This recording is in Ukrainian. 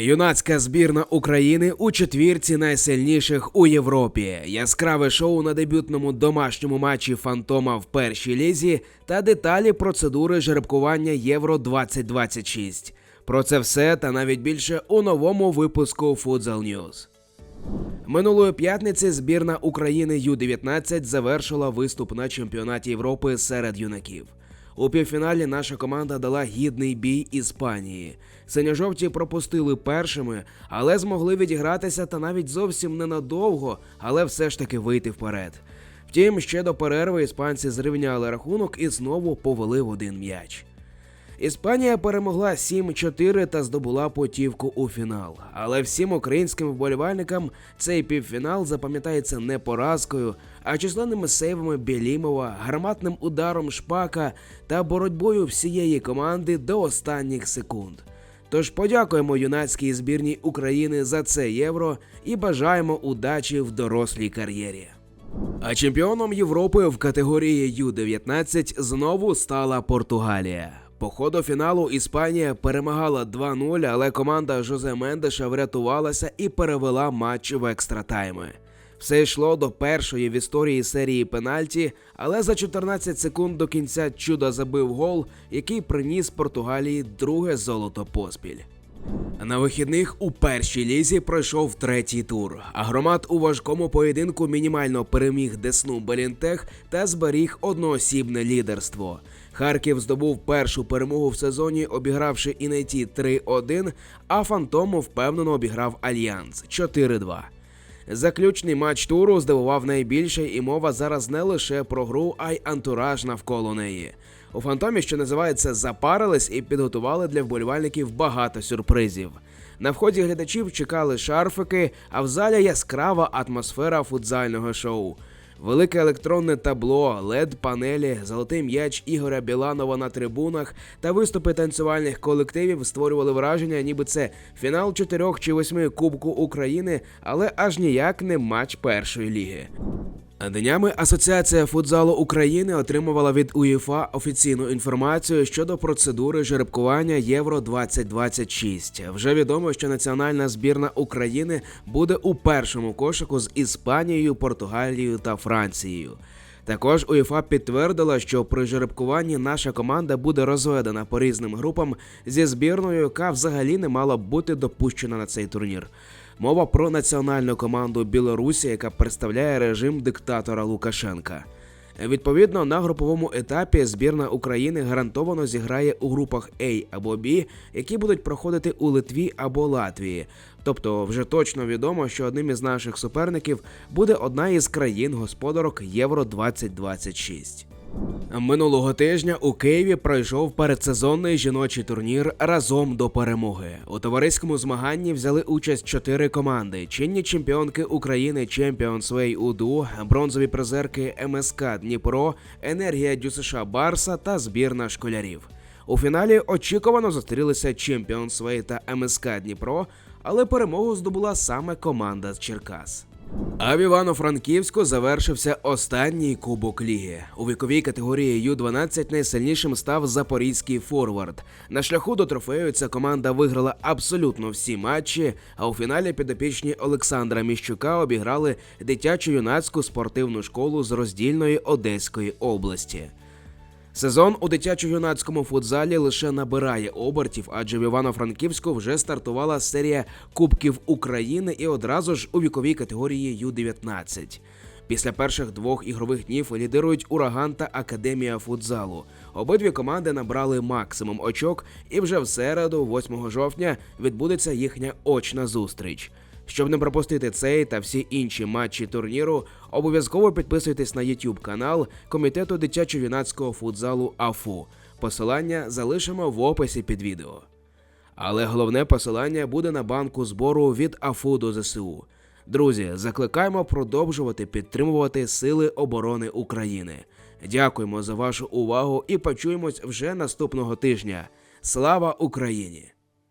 Юнацька збірна України у четвірці найсильніших у Європі. Яскраве шоу на дебютному домашньому матчі Фантома в першій лізі та деталі процедури жеребкування Євро 2026. Про це все та навіть більше у новому випуску Futsal News. Минулої п'ятниці збірна України Ю-19 завершила виступ на чемпіонаті Європи серед юнаків. У півфіналі наша команда дала гідний бій Іспанії. Синьо-жовті пропустили першими, але змогли відігратися та навіть зовсім ненадовго, але все ж таки вийти вперед. Втім, ще до перерви іспанці зрівняли рахунок і знову повели в один м'яч. Іспанія перемогла 7-4 та здобула путівку у фінал. Але всім українським вболівальникам цей півфінал запам'ятається не поразкою, а численними сейвами Білімова, гарматним ударом Шпака та боротьбою всієї команди до останніх секунд. Тож подякуємо юнацькій збірній України за це євро і бажаємо удачі в дорослій кар'єрі. А чемпіоном Європи в категорії Ю-19 знову стала Португалія. По ходу фіналу Іспанія перемагала 2-0, але команда Жозе Мендеша врятувалася і перевела матч в екстратайми. Все йшло до першої в історії серії пенальті, але за 14 секунд до кінця чудо забив гол, який приніс Португалії друге золото поспіль. На вихідних у першій лізі пройшов третій тур. Агромат у важкому поєдинку мінімально переміг Десну Белінтех та зберіг одноосібне лідерство. Харків здобув першу перемогу в сезоні, обігравши Інеті 3-1, а Фантому впевнено обіграв Альянс 4-2. Заключний матч туру здивував найбільше, і мова зараз не лише про гру, а й антураж навколо неї. У фантомі, що називається, запарились і підготували для вболівальників багато сюрпризів. На вході глядачів чекали шарфики, а в залі яскрава атмосфера футзального шоу. Велике електронне табло, led панелі, золотий м'яч Ігоря Біланова на трибунах та виступи танцювальних колективів створювали враження, ніби це фінал чотирьох чи восьми Кубку України, але аж ніяк не матч першої ліги. Днями Асоціація футзалу України отримувала від УЄФА офіційну інформацію щодо процедури жеребкування Євро 2026. Вже відомо, що національна збірна України буде у першому кошику з Іспанією, Португалією та Францією. Також УЄФА підтвердила, що при жеребкуванні наша команда буде розведена по різним групам зі збірною, яка взагалі не мала б бути допущена на цей турнір. Мова про національну команду Білорусі, яка представляє режим диктатора Лукашенка. Відповідно, на груповому етапі збірна України гарантовано зіграє у групах А або Б, які будуть проходити у Литві або Латвії. Тобто, вже точно відомо, що одним із наших суперників буде одна із країн-господарок Євро 2026. Минулого тижня у Києві пройшов передсезонний жіночий турнір разом до перемоги. У товариському змаганні взяли участь чотири команди: чинні чемпіонки України Champions Way УДУ, бронзові призерки МСК Дніпро, Енергія ДЮСШ Барса та збірна школярів. У фіналі очікувано зустрілися Champions Way та МСК Дніпро, але перемогу здобула саме команда з Черкас. А в Івано-Франківську завершився останній кубок ліги. У віковій категорії Ю-12 найсильнішим став запорізький форвард. На шляху до трофею ця команда виграла абсолютно всі матчі. А у фіналі підопічні Олександра Міщука обіграли дитячу юнацьку спортивну школу з роздільної Одеської області. Сезон у дитячо-юнацькому футзалі лише набирає обертів, адже в Івано-Франківську вже стартувала серія Кубків України і одразу ж у віковій категорії Ю-19. Після перших двох ігрових днів лідирують ураган та академія футзалу. Обидві команди набрали максимум очок, і вже в середу, 8 жовтня, відбудеться їхня очна зустріч. Щоб не пропустити цей та всі інші матчі турніру, обов'язково підписуйтесь на YouTube канал Комітету дитячо-юнацького футзалу АФУ. Посилання залишимо в описі під відео. Але головне посилання буде на банку збору від АФУ до ЗСУ. Друзі, закликаємо продовжувати підтримувати Сили оборони України. Дякуємо за вашу увагу і почуємось вже наступного тижня. Слава Україні!